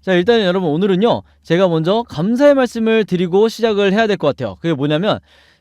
자, 일단 여러분 오늘은요, 제가 먼저 감사의 말씀을 드리고 시작을 해야 될 것 같아요. 그게 뭐냐면,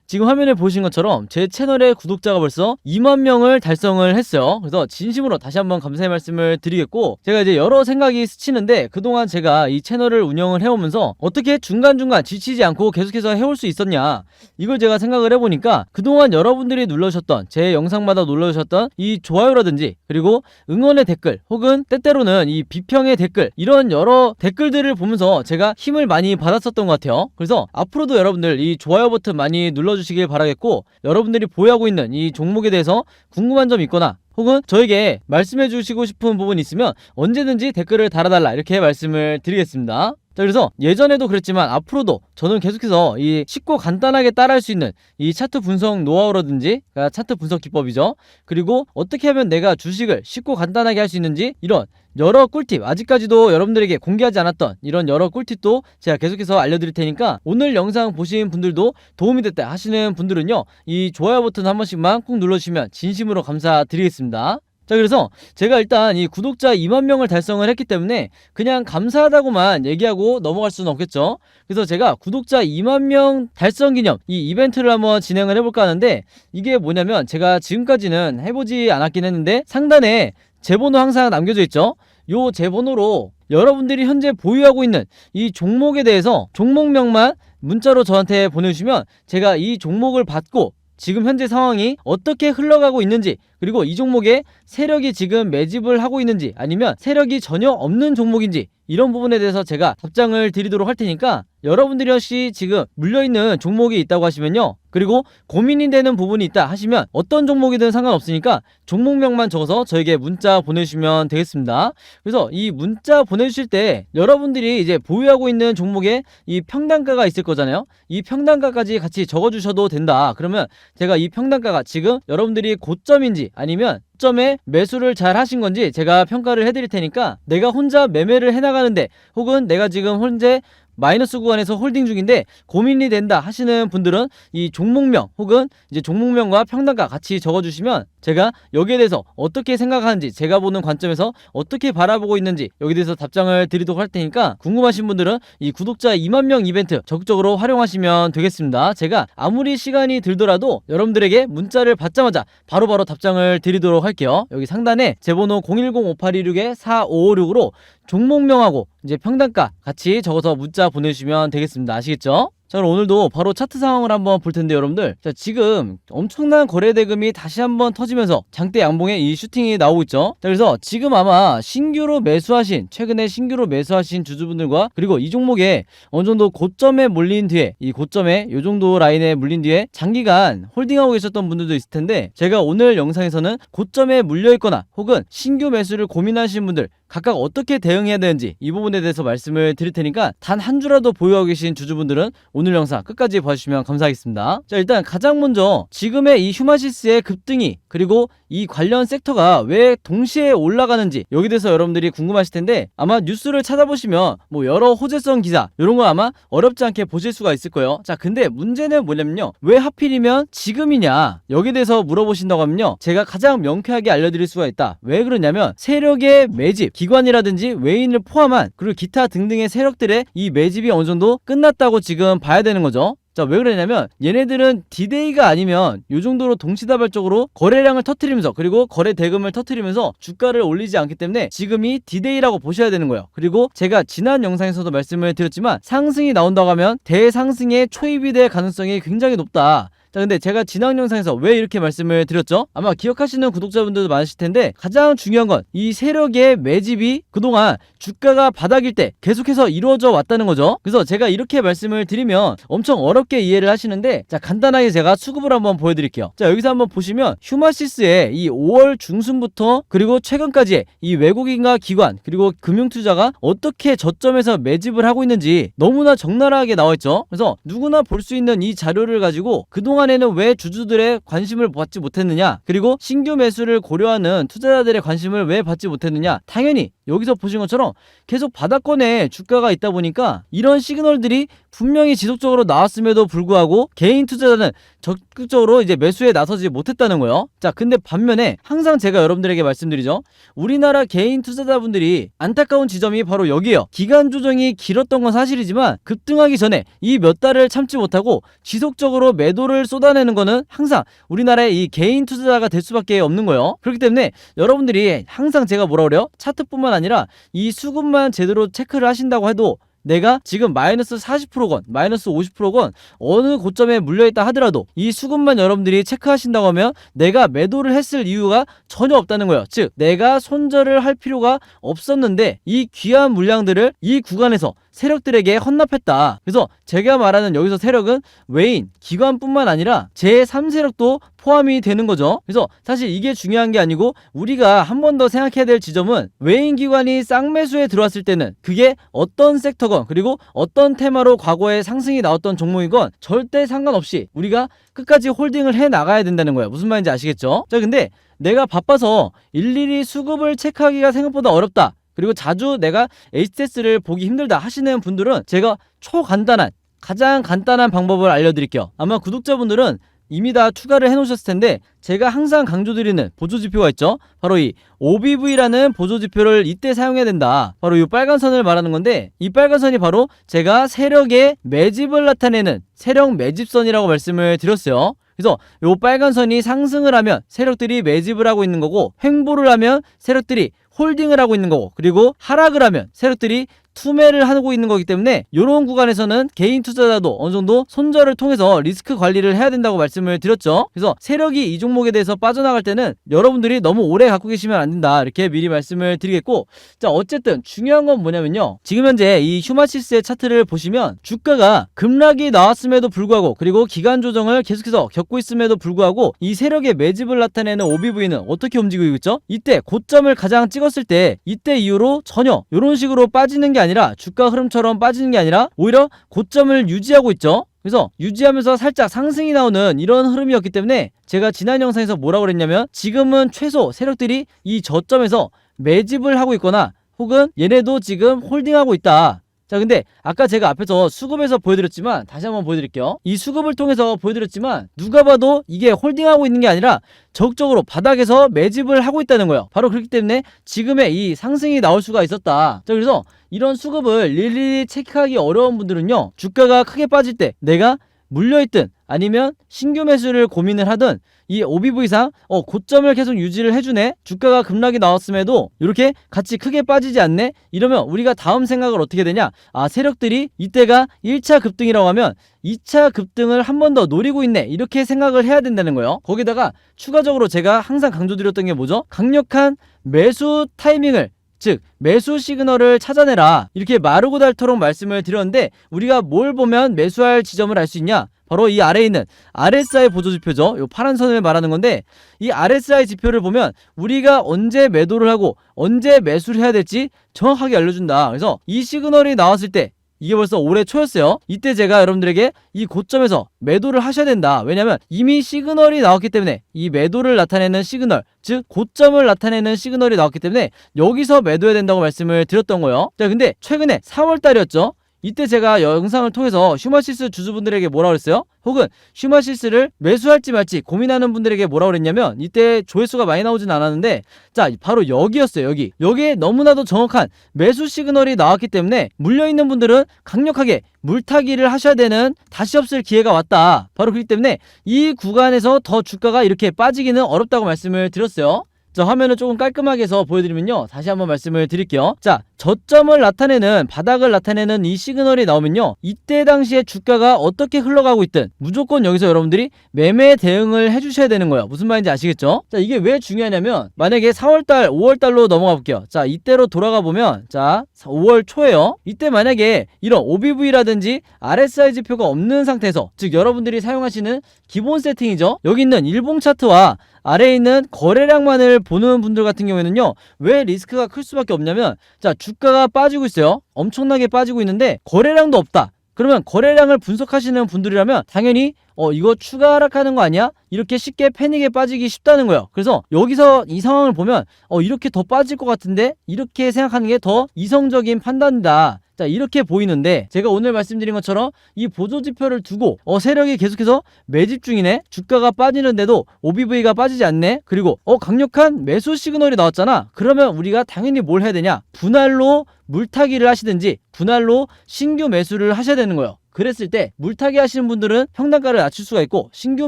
지금 화면에 보신 것처럼 제 채널의 구독자가 벌써 2만 명을 달성을 했어요. 그래서 진심으로 다시 한번 감사의 말씀을 드리겠고, 제가 이제 여러 생각이 스치는데, 그동안 제가 이 채널을 운영을 해오면서 어떻게 중간중간 지치지 않고 계속해서 해올 수 있었냐, 이걸 제가 생각을 해보니까, 그동안 여러분들이 눌러주셨던, 제 영상마다 눌러주셨던 이 좋아요라든지, 그리고 응원의 댓글, 혹은 때때로는 이 비평의 댓글, 이런 여러 댓글들을 보면서 제가 힘을 많이 받았었던 것 같아요. 그래서 앞으로도 여러분들 이 좋아요 버튼 많이 눌러 주시길 바라겠고, 여러분들이 보유하고 있는 이 종목에 대해서 궁금한 점 있거나, 혹은 저에게 말씀해 주시고 싶은 부분 있으면 언제든지 댓글을 달아달라 이렇게 말씀을 드리겠습니다. 자, 그래서 예전에도 그랬지만 앞으로도 저는 계속해서 이 쉽고 간단하게 따라할 수 있는 이 차트 분석 노하우라든지 그러니까 차트 분석 기법이죠. 그리고 어떻게 하면 내가 주식을 쉽고 간단하게 할 수 있는지 이런 여러 꿀팁 아직까지도 여러분들에게 공개하지 않았던 이런 여러 꿀팁도 제가 계속해서 알려드릴 테니까 오늘 영상 보신 분들도 도움이 됐다 하시는 분들은요 이 좋아요 버튼 한 번씩만 꾹 눌러주시면 진심으로 감사드리겠습니다. 자 그래서 제가 일단 이 구독자 2만 명을 달성을 했기 때문에 그냥 감사하다고만 얘기하고 넘어갈 수는 없겠죠. 그래서 제가 구독자 2만 명 달성 기념 이 이벤트를 한번 진행을 해볼까 하는데 이게 뭐냐면 제가 지금까지는 해보지 않았긴 했는데 상단에 제 번호 항상 남겨져 있죠. 요 제 번호로 여러분들이 현재 보유하고 있는 이 종목에 대해서 종목명만 문자로 저한테 보내주시면 제가 이 종목을 받고 지금 현재 상황이 어떻게 흘러가고 있는지 그리고 이 종목에 세력이 지금 매집을 하고 있는지 아니면 세력이 전혀 없는 종목인지 이런 부분에 대해서 제가 답장을 드리도록 할 테니까 여러분들이 혹시 지금 물려있는 종목이 있다고 하시면요. 그리고 고민이 되는 부분이 있다 하시면 어떤 종목이든 상관없으니까 종목명만 적어서 저에게 문자 보내주시면 되겠습니다. 그래서 이 문자 보내주실 때 여러분들이 이제 보유하고 있는 종목에 이 평단가가 있을 거잖아요. 이 평단가까지 같이 적어주셔도 된다. 그러면 제가 이 평단가가 지금 여러분들이 고점인지 아니면 점에 매수를 잘 하신 건지 제가 평가를 해드릴 테니까 내가 혼자 매매를 해나가는데 혹은 내가 지금 현재 마이너스 구간에서 홀딩 중인데 고민이 된다 하시는 분들은 이 종목명 혹은 이제 종목명과 평단가 같이 적어주시면 제가 여기에 대해서 어떻게 생각하는지 제가 보는 관점에서 어떻게 바라보고 있는지 여기에 대해서 답장을 드리도록 할 테니까 궁금하신 분들은 이 구독자 2만 명 이벤트 적극적으로 활용하시면 되겠습니다. 제가 아무리 시간이 들더라도 여러분들에게 문자를 받자마자 바로바로 답장을 드리도록 할게요. 여기 상단에 제 번호 010-5826-4556으로 종목명하고 이제 평단가 같이 적어서 문자 보내주시면 되겠습니다. 아시겠죠? 자 그럼 오늘도 바로 차트 상황을 한번 볼 텐데 여러분들. 자 지금 엄청난 거래 대금이 다시 한번 터지면서 장대 양봉에 이 슈팅이 나오고 있죠. 자 그래서 지금 아마 신규로 매수하신 최근에 신규로 매수하신 주주분들과 그리고 이 종목에 어느 정도 고점에 몰린 뒤에 이 고점에 요 정도 라인에 물린 뒤에 장기간 홀딩하고 계셨던 분들도 있을 텐데 제가 오늘 영상에서는 고점에 물려 있거나 혹은 신규 매수를 고민하시는 분들 각각 어떻게 대응해야 되는지 이 부분에 대해서 말씀을 드릴 테니까 단 한 주라도 보유하고 계신 주주분들은 오늘 영상 끝까지 봐주시면 감사하겠습니다. 자 일단 가장 먼저 지금의 이 휴마시스의 급등이 그리고 이 관련 섹터가 왜 동시에 올라가는지 여기 대해서 여러분들이 궁금하실 텐데 아마 뉴스를 찾아보시면 뭐 여러 호재성 기사 이런 거 아마 어렵지 않게 보실 수가 있을 거예요. 자 근데 문제는 뭐냐면요 왜 하필이면 지금이냐 여기에 대해서 물어보신다고 하면요 제가 가장 명쾌하게 알려드릴 수가 있다. 왜 그러냐면 세력의 매집 기관이라든지 외인을 포함한 그리고 기타 등등의 세력들의 이 매집이 어느 정도 끝났다고 지금 봐야 되는 거죠. 자, 왜 그러냐면 얘네들은 디데이가 아니면 요 정도로 동시다발적으로 거래량을 터트리면서 그리고 거래 대금을 터트리면서 주가를 올리지 않기 때문에 지금이 디데이라고 보셔야 되는 거예요. 그리고 제가 지난 영상에서도 말씀을 드렸지만 상승이 나온다고 하면 대상승의 초입이 될 가능성이 굉장히 높다. 자, 근데 제가 지난 영상에서 왜 이렇게 말씀을 드렸죠? 아마 기억하시는 구독자분들도 많으실 텐데 가장 중요한 건 이 세력의 매집이 그동안 주가가 바닥일 때 계속해서 이루어져 왔다는 거죠. 그래서 제가 이렇게 말씀을 드리면 엄청 어렵게 이해를 하시는데 자, 간단하게 제가 수급을 한번 보여드릴게요. 자, 여기서 한번 보시면 휴마시스의 이 5월 중순부터 그리고 최근까지의 이 외국인과 기관 그리고 금융투자가 어떻게 저점에서 매집을 하고 있는지 너무나 적나라하게 나와 있죠. 그래서 누구나 볼 수 있는 이 자료를 가지고 그동안 에는 왜 주주들의 관심을 받지 못했느냐 그리고 신규 매수를 고려하는 투자자들의 관심을 왜 받지 못했느냐 당연히 여기서 보신 것처럼 계속 바닥권에 주가가 있다 보니까 이런 시그널들이 분명히 지속적으로 나왔음에도 불구하고 개인 투자자는 저 적극적으로 이제 매수에 나서지 못했다는 거예요. 자, 근데 반면에 항상 제가 여러분들에게 말씀드리죠. 우리나라 개인 투자자분들이 안타까운 지점이 바로 여기에요. 기간 조정이 길었던 건 사실이지만 급등하기 전에 이 몇 달을 참지 못하고 지속적으로 매도를 쏟아내는 거는 항상 우리나라의 이 개인 투자자가 될 수밖에 없는 거예요. 그렇기 때문에 여러분들이 항상 제가 뭐라 그래요? 차트뿐만 아니라 이 수급만 제대로 체크를 하신다고 해도 내가 지금 마이너스 40%건, 마이너스 50%건 어느 고점에 물려있다 하더라도 이 수급만 여러분들이 체크하신다고 하면 내가 매도를 했을 이유가 전혀 없다는 거예요. 즉, 내가 손절을 할 필요가 없었는데 이 귀한 물량들을 이 구간에서 세력들에게 헌납했다. 그래서 제가 말하는 여기서 세력은 외인, 기관뿐만 아니라 제3세력도 포함이 되는 거죠. 그래서 사실 이게 중요한 게 아니고 우리가 한 번 더 생각해야 될 지점은 외인 기관이 쌍매수에 들어왔을 때는 그게 어떤 섹터건 그리고 어떤 테마로 과거에 상승이 나왔던 종목이건 절대 상관없이 우리가 끝까지 홀딩을 해 나가야 된다는 거예요. 무슨 말인지 아시겠죠? 자, 근데 내가 바빠서 일일이 수급을 체크하기가 생각보다 어렵다. 그리고 자주 내가 HTS를 보기 힘들다 하시는 분들은 제가 초간단한 가장 간단한 방법을 알려드릴게요. 아마 구독자분들은 이미 다 추가를 해놓으셨을 텐데 제가 항상 강조드리는 보조지표가 있죠. 바로 이 OBV라는 보조지표를 이때 사용해야 된다. 바로 이 빨간 선을 말하는 건데 이 빨간 선이 바로 제가 세력의 매집을 나타내는 세력 매집선이라고 말씀을 드렸어요. 그래서 요 빨간 선이 상승을 하면 세력들이 매집을 하고 있는 거고 횡보를 하면 세력들이 홀딩을 하고 있는 거고 그리고 하락을 하면 세력들이 투매를 하고 있는 거기 때문에 이런 구간에서는 개인 투자자도 어느 정도 손절을 통해서 리스크 관리를 해야 된다고 말씀을 드렸죠. 그래서 세력이 이 종목에 대해서 빠져나갈 때는 여러분들이 너무 오래 갖고 계시면 안 된다. 이렇게 미리 말씀을 드리겠고 자 어쨌든 중요한 건 뭐냐면요. 지금 현재 이 휴마시스의 차트를 보시면 주가가 급락이 나왔음에도 불구하고 그리고 기간 조정을 계속해서 겪고 있음에도 불구하고 이 세력의 매집을 나타내는 OBV는 어떻게 움직이고 있죠? 이때 고점을 가장 찍었을 때 이때 이후로 전혀 이런 식으로 빠지는 게 아니라 주가 흐름처럼 빠지는 게 아니라 오히려 고점을 유지하고 있죠. 그래서 유지하면서 살짝 상승이 나오는 이런 흐름이었기 때문에 제가 지난 영상에서 뭐라고 그랬냐면 지금은 최소 세력들이 이 저점에서 매집을 하고 있거나 혹은 얘네도 지금 홀딩하고 있다. 자, 근데 아까 제가 앞에서 수급에서 보여드렸지만 다시 한번 보여드릴게요. 이 수급을 통해서 보여드렸지만 누가 봐도 이게 홀딩하고 있는 게 아니라 적극적으로 바닥에서 매집을 하고 있다는 거예요. 바로 그렇기 때문에 지금의 이 상승이 나올 수가 있었다. 자, 그래서 이런 수급을 일일이 체크하기 어려운 분들은요. 주가가 크게 빠질 때 내가 물려있든 아니면 신규 매수를 고민을 하든 이 OBV상 어 고점을 계속 유지를 해주네. 주가가 급락이 나왔음에도 이렇게 같이 크게 빠지지 않네. 이러면 우리가 다음 생각을 어떻게 되냐? 아 세력들이 이때가 1차 급등이라고 하면 2차 급등을 한 번 더 노리고 있네. 이렇게 생각을 해야 된다는 거예요. 거기다가 추가적으로 제가 항상 강조드렸던 게 뭐죠? 강력한 매수 타이밍을 즉 매수 시그널을 찾아내라 이렇게 마르고 닳도록 말씀을 드렸는데 우리가 뭘 보면 매수할 지점을 알 수 있냐 바로 이 아래에 있는 RSI 보조지표죠. 이 파란 선을 말하는 건데 이 RSI 지표를 보면 우리가 언제 매도를 하고 언제 매수를 해야 될지 정확하게 알려준다. 그래서 이 시그널이 나왔을 때 이게 벌써 올해 초였어요. 이때 제가 여러분들에게 이 고점에서 매도를 하셔야 된다. 왜냐면 이미 시그널이 나왔기 때문에 이 매도를 나타내는 시그널, 즉 고점을 나타내는 시그널이 나왔기 때문에 여기서 매도해야 된다고 말씀을 드렸던 거예요. 자, 근데 최근에 4월 달이었죠. 이때 제가 영상을 통해서 휴마시스 주주분들에게 뭐라 그랬어요? 혹은 휴마시스를 매수할지 말지 고민하는 분들에게 뭐라 그랬냐면 이때 조회수가 많이 나오진 않았는데 자 바로 여기였어요 여기. 여기에 너무나도 정확한 매수 시그널이 나왔기 때문에 물려있는 분들은 강력하게 물타기를 하셔야 되는 다시 없을 기회가 왔다. 바로 그렇기 때문에 이 구간에서 더 주가가 이렇게 빠지기는 어렵다고 말씀을 드렸어요 자, 화면을 조금 깔끔하게 해서 보여드리면요. 다시 한번 말씀을 드릴게요. 자, 저점을 나타내는, 바닥을 나타내는 이 시그널이 나오면요. 이때 당시에 주가가 어떻게 흘러가고 있든 무조건 여기서 여러분들이 매매 대응을 해주셔야 되는 거예요. 무슨 말인지 아시겠죠? 자, 이게 왜 중요하냐면, 만약에 4월달, 5월달로 넘어가 볼게요. 자, 이때로 돌아가 보면, 자, 5월 초에요. 이때 만약에 이런 OBV라든지 RSI 지표가 없는 상태에서, 즉, 여러분들이 사용하시는 기본 세팅이죠. 여기 있는 일봉 차트와 아래에 있는 거래량만을 보는 분들 같은 경우에는요 왜 리스크가 클 수밖에 없냐면 자 주가가 빠지고 있어요 엄청나게 빠지고 있는데 거래량도 없다 그러면 거래량을 분석하시는 분들이라면 당연히 어 이거 추가 하락하는 거 아니야? 이렇게 쉽게 패닉에 빠지기 쉽다는 거예요. 그래서 여기서 이 상황을 보면 어 이렇게 더 빠질 것 같은데 이렇게 생각하는 게 더 이성적인 판단이다. 자 이렇게 보이는데 제가 오늘 말씀드린 것처럼 이 보조지표를 두고 어 세력이 계속해서 매집 중이네 주가가 빠지는데도 OBV가 빠지지 않네 그리고 어 강력한 매수 시그널이 나왔잖아. 그러면 우리가 당연히 뭘 해야 되냐? 분할로 물타기를 하시든지 분할로 신규 매수를 하셔야 되는 거예요 그랬을 때 물타기 하시는 분들은 평단가를 낮출 수가 있고 신규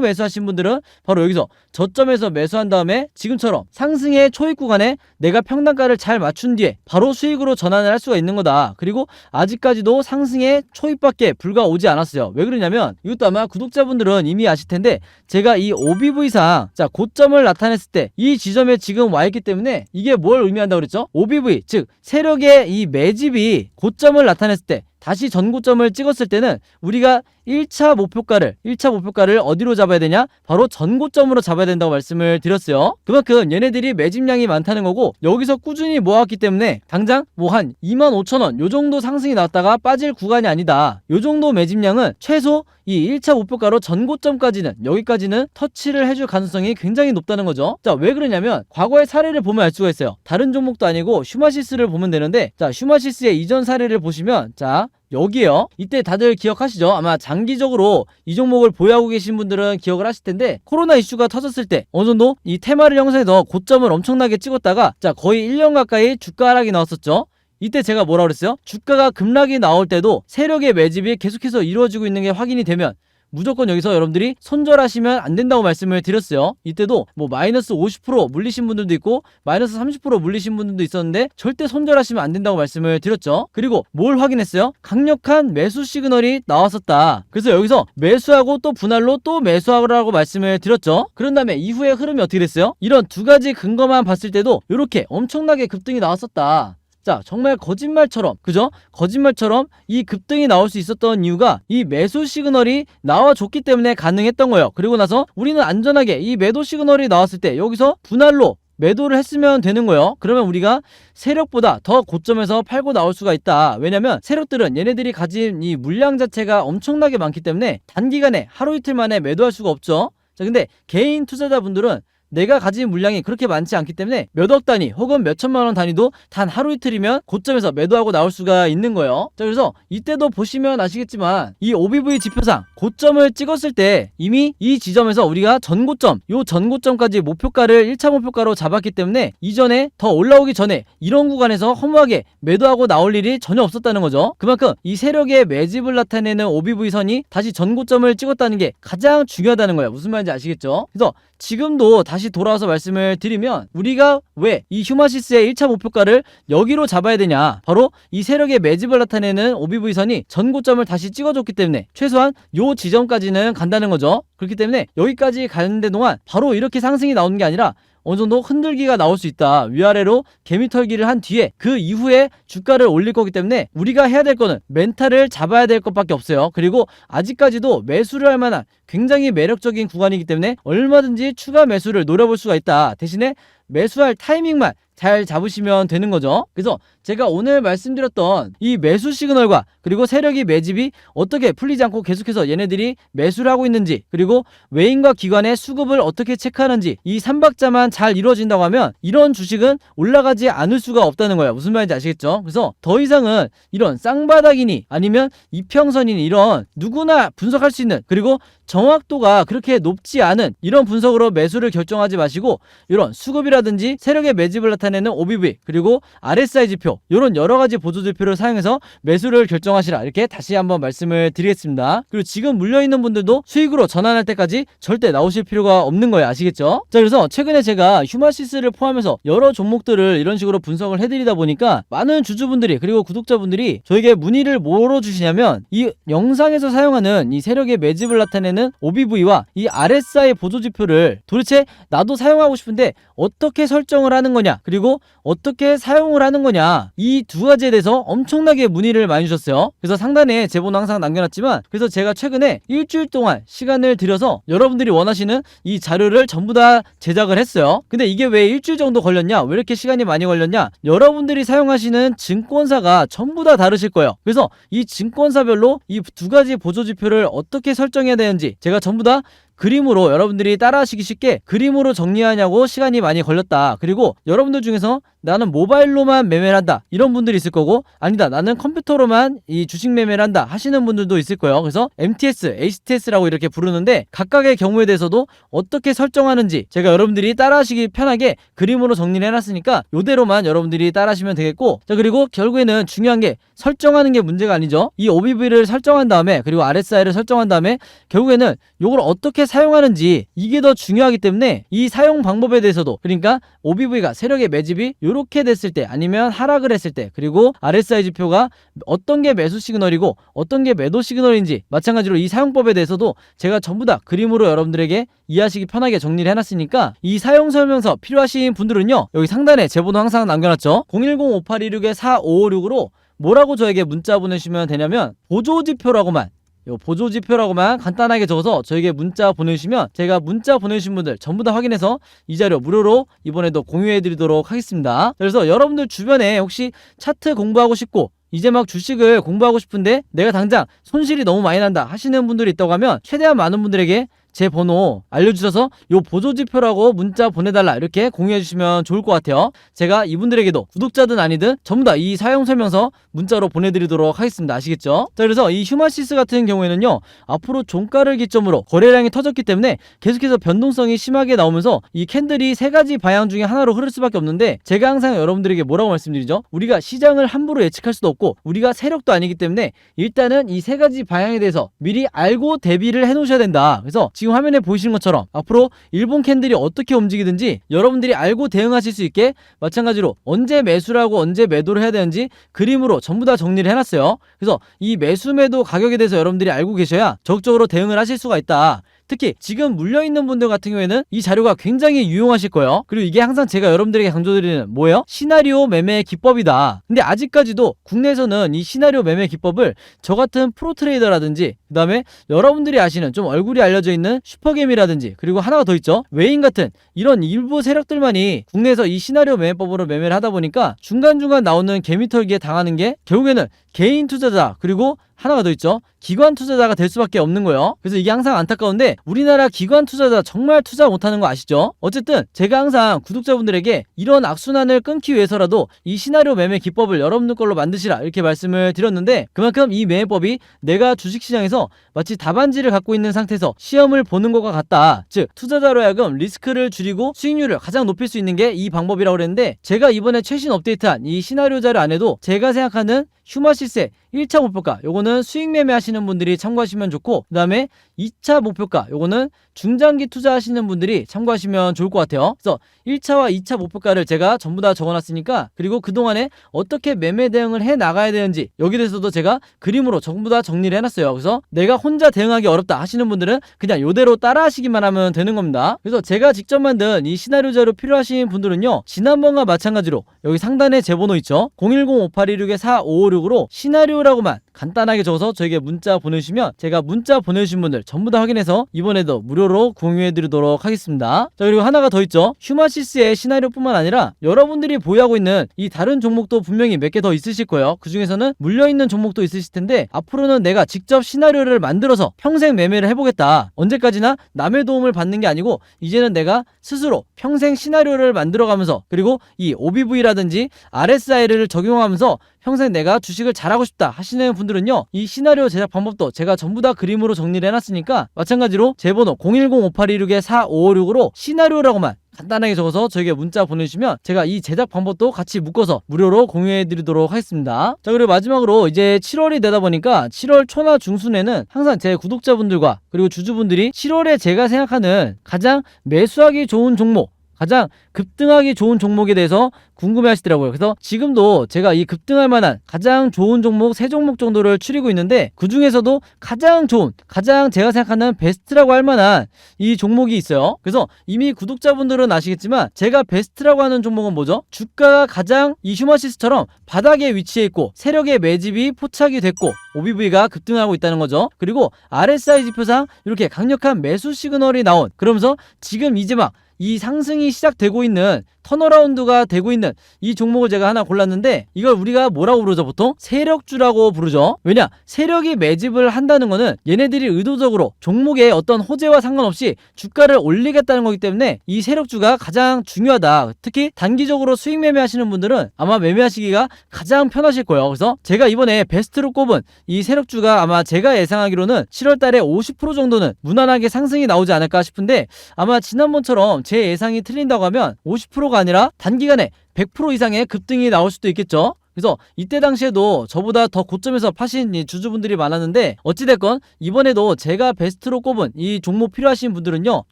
매수하시는 분들은 바로 여기서 저점에서 매수한 다음에 지금처럼 상승의 초입 구간에 내가 평단가를 잘 맞춘 뒤에 바로 수익으로 전환을 할 수가 있는 거다. 그리고 아직까지도 상승의 초입밖에 불과 오지 않았어요. 왜 그러냐면 이것도 아마 구독자분들은 이미 아실 텐데 제가 이 OBV상 자 고점을 나타냈을 때 이 지점에 지금 와 있기 때문에 이게 뭘 의미한다고 그랬죠? OBV 즉 세력의 이 매집이 고점을 나타냈을 때 다시 전고점을 찍었을 때는 우리가 1차 목표가를 1차 목표가를 어디로 잡아야 되냐? 바로 전고점으로 잡아야 된다고 말씀을 드렸어요. 그만큼 얘네들이 매집량이 많다는 거고 여기서 꾸준히 모았기 때문에 당장 뭐 한 2만 5천 원요 정도 상승이 나왔다가 빠질 구간이 아니다. 요 정도 매집량은 최소 이 1차 목표가로 전고점까지는 여기까지는 터치를 해줄 가능성이 굉장히 높다는 거죠. 자, 왜 그러냐면 과거의 사례를 보면 알 수가 있어요. 다른 종목도 아니고 슈마시스를 보면 되는데 자, 슈마시스의 이전 사례를 보시면 자, 여기에요. 이때 다들 기억하시죠? 아마 장기적으로 이 종목을 보유하고 계신 분들은 기억을 하실 텐데 코로나 이슈가 터졌을 때 어느 정도 이 테마를 형성해서 고점을 엄청나게 찍었다가 자 거의 1년 가까이 주가 하락이 나왔었죠. 이때 제가 뭐라 그랬어요? 주가가 급락이 나올 때도 세력의 매집이 계속해서 이루어지고 있는 게 확인이 되면 무조건 여기서 여러분들이 손절하시면 안 된다고 말씀을 드렸어요. 이때도 뭐 마이너스 50% 물리신 분들도 있고 마이너스 30% 물리신 분들도 있었는데 절대 손절하시면 안 된다고 말씀을 드렸죠. 그리고 뭘 확인했어요? 강력한 매수 시그널이 나왔었다. 그래서 여기서 매수하고 또 분할로 또 매수하라고 말씀을 드렸죠. 그런 다음에 이후의 흐름이 어떻게 됐어요? 이런 두 가지 근거만 봤을 때도 이렇게 엄청나게 급등이 나왔었다. 자, 정말 거짓말처럼, 그죠? 거짓말처럼 이 급등이 나올 수 있었던 이유가 이 매수 시그널이 나와줬기 때문에 가능했던 거예요. 그리고 나서 우리는 안전하게 이 매도 시그널이 나왔을 때 여기서 분할로 매도를 했으면 되는 거예요. 그러면 우리가 세력보다 더 고점에서 팔고 나올 수가 있다. 왜냐면 세력들은 얘네들이 가진 이 물량 자체가 엄청나게 많기 때문에 단기간에 하루 이틀 만에 매도할 수가 없죠. 자, 근데 개인 투자자분들은 내가 가진 물량이 그렇게 많지 않기 때문에 몇 억 단위 혹은 몇 천만 원 단위도 단 하루 이틀이면 고점에서 매도하고 나올 수가 있는 거예요. 자, 그래서 이때도 보시면 아시겠지만 이 OBV 지표상 고점을 찍었을 때 이미 이 지점에서 우리가 전고점, 요 전고점까지 목표가를 1차 목표가로 잡았기 때문에 이전에 더 올라오기 전에 이런 구간에서 허무하게 매도하고 나올 일이 전혀 없었다는 거죠. 그만큼 이 세력의 매집을 나타내는 OBV 선이 다시 전고점을 찍었다는 게 가장 중요하다는 거예요. 무슨 말인지 아시겠죠? 그래서 지금도 다시 돌아와서 말씀을 드리면 우리가 왜 이 휴마시스의 1차 목표가를 여기로 잡아야 되냐? 바로 이 세력의 매집을 나타내는 OBV 선이 전고점을 다시 찍어줬기 때문에 최소한 요 지점까지는 간다는 거죠. 그렇기 때문에 여기까지 가는 데 동안 바로 이렇게 상승이 나오는 게 아니라 어느 정도 흔들기가 나올 수 있다. 위아래로 개미털기를 한 뒤에 그 이후에 주가를 올릴 거기 때문에 우리가 해야 될 거는 멘탈을 잡아야 될 것밖에 없어요. 그리고 아직까지도 매수를 할 만한 굉장히 매력적인 구간이기 때문에 얼마든지 추가 매수를 노려볼 수가 있다. 대신에 매수할 타이밍만 잘 잡으시면 되는 거죠. 그래서 제가 오늘 말씀드렸던 이 매수 시그널과 그리고 세력이 매집이 어떻게 풀리지 않고 계속해서 얘네들이 매수를 하고 있는지 그리고 외인과 기관의 수급을 어떻게 체크하는지 이 삼박자만 잘 이루어진다고 하면 이런 주식은 올라가지 않을 수가 없다는 거예요. 무슨 말인지 아시겠죠? 그래서 더 이상은 이런 쌍바닥이니 아니면 이평선이니 이런 누구나 분석할 수 있는 그리고 정확도가 그렇게 높지 않은 이런 분석으로 매수를 결정하지 마시고 이런 수급이라든지 세력의 매집을 나타내 는 OBV 그리고 RSI 지표 이런 여러 가지 보조 지표를 사용해서 매수를 결정하시라 이렇게 다시 한번 말씀을 드리겠습니다. 그리고 지금 물려 있는 분들도 수익으로 전환할 때까지 절대 나오실 필요가 없는 거예요. 아시겠죠? 자 그래서 최근에 제가 휴마시스를 포함해서 여러 종목들을 이런 식으로 분석을 해드리다 보니까 많은 주주분들이 그리고 구독자분들이 저에게 문의를 뭐로 주시냐면 이 영상에서 사용하는 이 세력의 매집을 나타내는 OBV와 이 RSI 보조 지표를 도대체 나도 사용하고 싶은데 어떻게 설정을 하는 거냐 그리고 어떻게 사용을 하는 거냐. 이 두 가지에 대해서 엄청나게 문의를 많이 주셨어요. 그래서 상단에 제 번호 항상 남겨놨지만 그래서 제가 최근에 일주일 동안 시간을 들여서 여러분들이 원하시는 이 자료를 전부 다 제작을 했어요. 근데 이게 왜 일주일 정도 걸렸냐? 왜 이렇게 시간이 많이 걸렸냐? 여러분들이 사용하시는 증권사가 전부 다 다르실 거예요. 그래서 이 증권사별로 이 두 가지 보조 지표를 어떻게 설정해야 되는지 제가 전부 다 그림으로 여러분들이 따라하시기 쉽게 그림으로 정리하냐고 시간이 많이 걸렸다. 그리고 여러분들 중에서 나는 모바일로만 매매를 한다. 이런 분들이 있을 거고 아니다. 나는 컴퓨터로만 이 주식 매매를 한다. 하시는 분들도 있을 거예요. 그래서 MTS, HTS라고 이렇게 부르는데 각각의 경우에 대해서도 어떻게 설정하는지 제가 여러분들이 따라하시기 편하게 그림으로 정리를 해놨으니까 요대로만 여러분들이 따라하시면 되겠고 자 그리고 결국에는 중요한 게 설정하는 게 문제가 아니죠. 이 OBV를 설정한 다음에 그리고 RSI를 설정한 다음에 결국에는 요걸 어떻게 사용하는지 이게 더 중요하기 때문에 이 사용 방법에 대해서도 그러니까 OBV가 세력의 매집이 요 렇게 됐을 때 아니면 하락을 했을 때 그리고 RSI 지표가 어떤 게 매수 시그널이고 어떤 게 매도 시그널인지 마찬가지로 이 사용법에 대해서도 제가 전부 다 그림으로 여러분들에게 이해하시기 편하게 정리를 해놨으니까 이 사용 설명서 필요하신 분들은요 여기 상단에 제 번호 항상 남겨놨죠? 010-5826-4556으로 뭐라고 저에게 문자 보내시면 되냐면 보조지표라고만 요 보조 지표라고만 간단하게 적어서 저에게 문자 보내주시면 제가 문자 보내주신 분들 전부 다 확인해서 이 자료 무료로 이번에도 공유해드리도록 하겠습니다. 그래서 여러분들 주변에 혹시 차트 공부하고 싶고 이제 막 주식을 공부하고 싶은데 내가 당장 손실이 너무 많이 난다 하시는 분들이 있다고 하면 최대한 많은 분들에게 제 번호 알려주셔서 요 보조지표라고 문자 보내달라 이렇게 공유해주시면 좋을 것 같아요. 제가 이분들에게도 구독자든 아니든 전부 다 이 사용 설명서 문자로 보내드리도록 하겠습니다. 아시겠죠? 자 그래서 이 휴마시스 같은 경우에는요 앞으로 종가를 기점으로 거래량이 터졌기 때문에 계속해서 변동성이 심하게 나오면서 이 캔들이 세 가지 방향 중에 하나로 흐를 수밖에 없는데 제가 항상 여러분들에게 뭐라고 말씀드리죠? 우리가 시장을 함부로 예측할 수도 없고 우리가 세력도 아니기 때문에 일단은 이 세 가지 방향에 대해서 미리 알고 대비를 해 놓으셔야 된다. 그래서 지금 화면에 보이시는 것처럼 앞으로 일본 캔들이 어떻게 움직이든지 여러분들이 알고 대응하실 수 있게 마찬가지로 언제 매수라고 언제 매도를 해야 되는지 그림으로 전부 다 정리를 해놨어요. 그래서 이 매수 매도 가격에 대해서 여러분들이 알고 계셔야 적극적으로 대응을 하실 수가 있다. 특히 지금 물려있는 분들 같은 경우에는 이 자료가 굉장히 유용하실 거예요. 그리고 이게 항상 제가 여러분들에게 강조드리는 뭐예요? 시나리오 매매 기법이다. 근데 아직까지도 국내에서는 이 시나리오 매매 기법을 저 같은 프로 트레이더라든지 그 다음에 여러분들이 아시는 좀 얼굴이 알려져 있는 슈퍼게임이라든지 그리고 하나가 더 있죠. 외인 같은 이런 일부 세력들만이 국내에서 이 시나리오 매매법으로 매매를 하다 보니까 중간중간 나오는 개미털기에 당하는 게 결국에는 개인 투자자 그리고 하나가 더 있죠. 기관 투자자가 될 수밖에 없는 거예요. 그래서 이게 항상 안타까운데 우리나라 기관 투자자 정말 투자 못하는 거 아시죠? 어쨌든 제가 항상 구독자분들에게 이런 악순환을 끊기 위해서라도 이 시나리오 매매 기법을 여러분들 걸로 만드시라 이렇게 말씀을 드렸는데 그만큼 이 매매법이 내가 주식시장에서 마치 답안지를 갖고 있는 상태에서 시험을 보는 것과 같다. 즉 투자자로 하여금 리스크를 줄이고 수익률을 가장 높일 수 있는 게 이 방법이라고 그랬는데 제가 이번에 최신 업데이트한 이 시나리오 자료 안에도 제가 생각하는 휴마시스의 1차 목표가 요거는 수익 매매 하시는 분들이 참고하시면 좋고 그 다음에 2차 목표가 요거는 중장기 투자하시는 분들이 참고하시면 좋을 것 같아요. 그래서 1차와 2차 목표가를 제가 전부 다 적어놨으니까 그리고 그동안에 어떻게 매매 대응을 해 나가야 되는지 여기 대해서도 제가 그림으로 전부 다 정리를 해놨어요. 그래서 내가 혼자 대응하기 어렵다 하시는 분들은 그냥 요대로 따라 하시기만 하면 되는 겁니다. 그래서 제가 직접 만든 이 시나리오 자료 필요하신 분들은요. 지난번과 마찬가지로 여기 상단에 제 번호 있죠. 010-5826-4556으로 시나리오라고만 간단하게 적어서 저에게 문자 보내주시면 제가 문자 보내주신 분들 전부 다 확인해서 이번에도 무료로 공유해드리도록 하겠습니다. 자 그리고 하나가 더 있죠. 휴마시스의 시나리오뿐만 아니라 여러분들이 보유하고 있는 이 다른 종목도 분명히 몇 개 더 있으실 거예요. 그 중에서는 물려있는 종목도 있으실 텐데 앞으로는 내가 직접 시나리오를 만들어서 평생 매매를 해보겠다. 언제까지나 남의 도움을 받는 게 아니고 이제는 내가 스스로 평생 시나리오를 만들어가면서 그리고 이 OBV라든지 RSI를 적용하면서 평생 내가 주식을 잘하고 싶다 하시는 분들은요 이 시나리오 제작 방법도 제가 전부 다 그림으로 정리를 해놨으니까 마찬가지로 제 번호 010-5826-4556으로 시나리오라고만 간단하게 적어서 저에게 문자 보내주시면 제가 이 제작 방법도 같이 묶어서 무료로 공유해 드리도록 하겠습니다. 자 그리고 마지막으로 이제 7월이 되다 보니까 7월 초나 중순에는 항상 제 구독자분들과 그리고 주주분들이 7월에 제가 생각하는 가장 매수하기 좋은 종목 가장 급등하기 좋은 종목에 대해서 궁금해 하시더라고요. 그래서 지금도 제가 이 급등할 만한 가장 좋은 종목 세 종목 정도를 추리고 있는데 그 중에서도 가장 좋은, 가장 제가 생각하는 베스트라고 할 만한 이 종목이 있어요. 그래서 이미 구독자분들은 아시겠지만 제가 베스트라고 하는 종목은 뭐죠? 주가가 가장 이 휴마시스처럼 바닥에 위치해 있고 세력의 매집이 포착이 됐고 OBV가 급등하고 있다는 거죠. 그리고 RSI 지표상 이렇게 강력한 매수 시그널이 나온 그러면서 지금 이제 막 이 상승이 시작되고 있는 턴어라운드가 되고 있는 이 종목을 제가 하나 골랐는데 이걸 우리가 뭐라고 부르죠 보통? 세력주라고 부르죠. 왜냐? 세력이 매집을 한다는 거는 얘네들이 의도적으로 종목의 어떤 호재와 상관없이 주가를 올리겠다는 거기 때문에 이 세력주가 가장 중요하다. 특히 단기적으로 수익 매매하시는 분들은 아마 매매하시기가 가장 편하실 거예요. 그래서 제가 이번에 베스트로 꼽은 이 세력주가 아마 제가 예상하기로는 7월 달에 50% 정도는 무난하게 상승이 나오지 않을까 싶은데 아마 지난번처럼 제 예상이 틀린다고 하면 50%가 아니라 단기간에 100% 이상의 급등이 나올 수도 있겠죠. 그래서 이때 당시에도 저보다 더 고점에서 파신 이 주주분들이 많았는데 어찌됐건 이번에도 제가 베스트로 꼽은 이 종목 필요하신 분들은요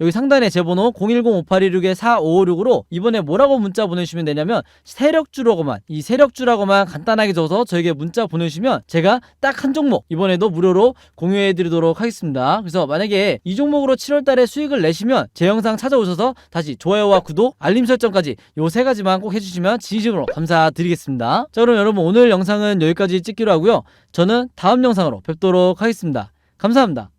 여기 상단에 제 번호 010-5816-4556으로 이번에 뭐라고 문자 보내주시면 되냐면 세력주라고만 이 세력주라고만 간단하게 적어서 저에게 문자 보내주시면 제가 딱 한 종목 이번에도 무료로 공유해 드리도록 하겠습니다. 그래서 만약에 이 종목으로 7월달에 수익을 내시면 제 영상 찾아오셔서 다시 좋아요와 구독 알림 설정까지 요 세 가지만 꼭 해주시면 진심으로 감사드리겠습니다. 자 그럼 여러분 오늘 영상은 여기까지 찍기로 하고요. 저는 다음 영상으로 뵙도록 하겠습니다. 감사합니다